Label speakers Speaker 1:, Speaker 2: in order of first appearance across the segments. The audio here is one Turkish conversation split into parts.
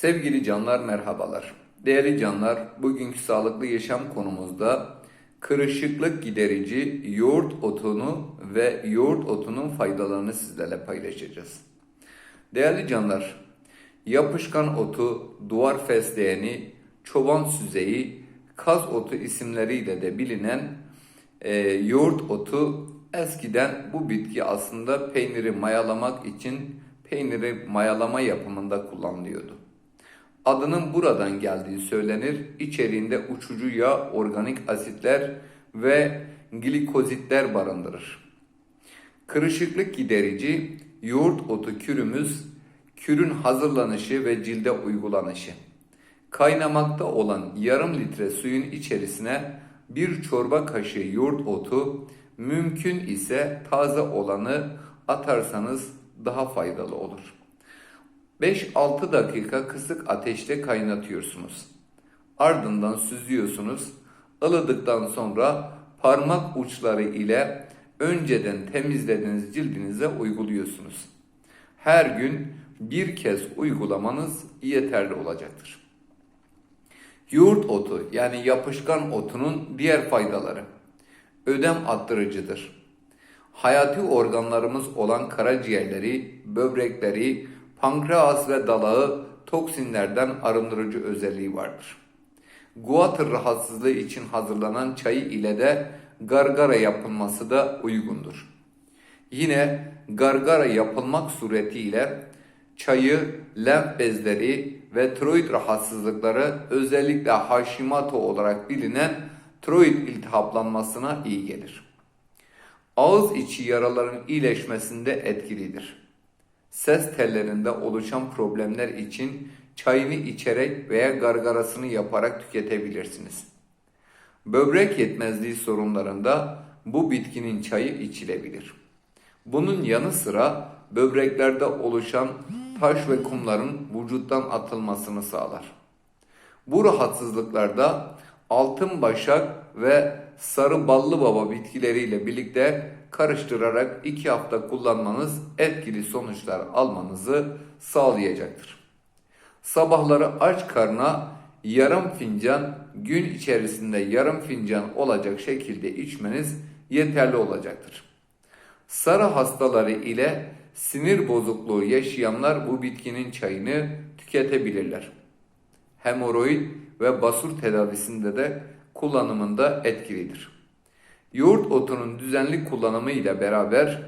Speaker 1: Sevgili canlar merhabalar. Değerli canlar, bugünkü sağlıklı yaşam konumuzda kırışıklık giderici yoğurt otunu ve yoğurt otunun faydalarını sizlerle paylaşacağız. Değerli canlar, yapışkan otu, duvar fesleğeni, çoban süzeyi, kaz otu isimleriyle de bilinen e, yoğurt otu eskiden bu bitki aslında peyniri mayalamak için peyniri mayalama yapımında kullanılıyordu. Adının buradan geldiği söylenir. İçeriğinde uçucu yağ, organik asitler ve glikozitler barındırır. Kırışıklık giderici yoğurt otu kürümüz, kürün hazırlanışı ve cilde uygulanışı. Kaynamakta olan yarım litre suyun içerisine bir çorba kaşığı yoğurt otu, mümkün ise taze olanı atarsanız daha faydalı olur. 5-6 dakika kısık ateşte kaynatıyorsunuz. Ardından süzüyorsunuz. Ilıdıktan sonra parmak uçları ile önceden temizlediğiniz cildinize uyguluyorsunuz. Her gün bir kez uygulamanız yeterli olacaktır. Yoğurt otu yani yapışkan otunun diğer faydaları. Ödem attırıcıdır. Hayati organlarımız olan karaciğerleri, böbrekleri, pankreas ve dalağı toksinlerden arındırıcı özelliği vardır. Guatr rahatsızlığı için hazırlanan çayı ile de gargara yapılması da uygundur. Yine gargara yapılmak suretiyle çayı lenf bezleri ve tiroid rahatsızlıkları özellikle Hashimoto olarak bilinen tiroid iltihaplanmasına iyi gelir. Ağız içi yaraların iyileşmesinde etkilidir. Ses tellerinde oluşan problemler için çayını içerek veya gargarasını yaparak tüketebilirsiniz. Böbrek yetmezliği sorunlarında bu bitkinin çayı içilebilir. Bunun yanı sıra böbreklerde oluşan taş ve kumların vücuttan atılmasını sağlar. Bu rahatsızlıklarda altın başak ve sarı ballı baba bitkileriyle birlikte karıştırarak 2 hafta kullanmanız etkili sonuçlar almanızı sağlayacaktır. Sabahları aç karna yarım fincan gün içerisinde yarım fincan olacak şekilde içmeniz yeterli olacaktır. Sarı hastaları ile sinir bozukluğu yaşayanlar bu bitkinin çayını tüketebilirler. Hemoroid ve basur tedavisinde de kullanımında etkilidir. Yoğurt otunun düzenli kullanımı ile beraber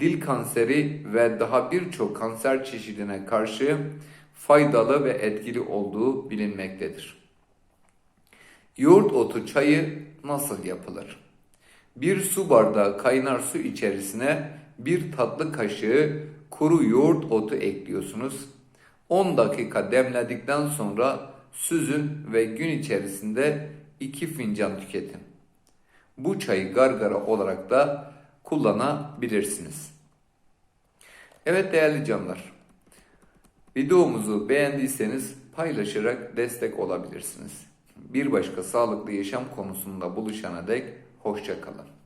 Speaker 1: dil kanseri ve daha birçok kanser çeşidine karşı faydalı ve etkili olduğu bilinmektedir. Yoğurt otu çayı nasıl yapılır? Bir su bardağı kaynar su içerisine bir tatlı kaşığı kuru yoğurt otu ekliyorsunuz. 10 dakika demledikten sonra süzün ve gün içerisinde 2 fincan tüketin. Bu çayı gargara olarak da kullanabilirsiniz. Evet değerli canlar. Videomuzu beğendiyseniz paylaşarak destek olabilirsiniz. Bir başka sağlıklı yaşam konusunda buluşana dek hoşçakalın.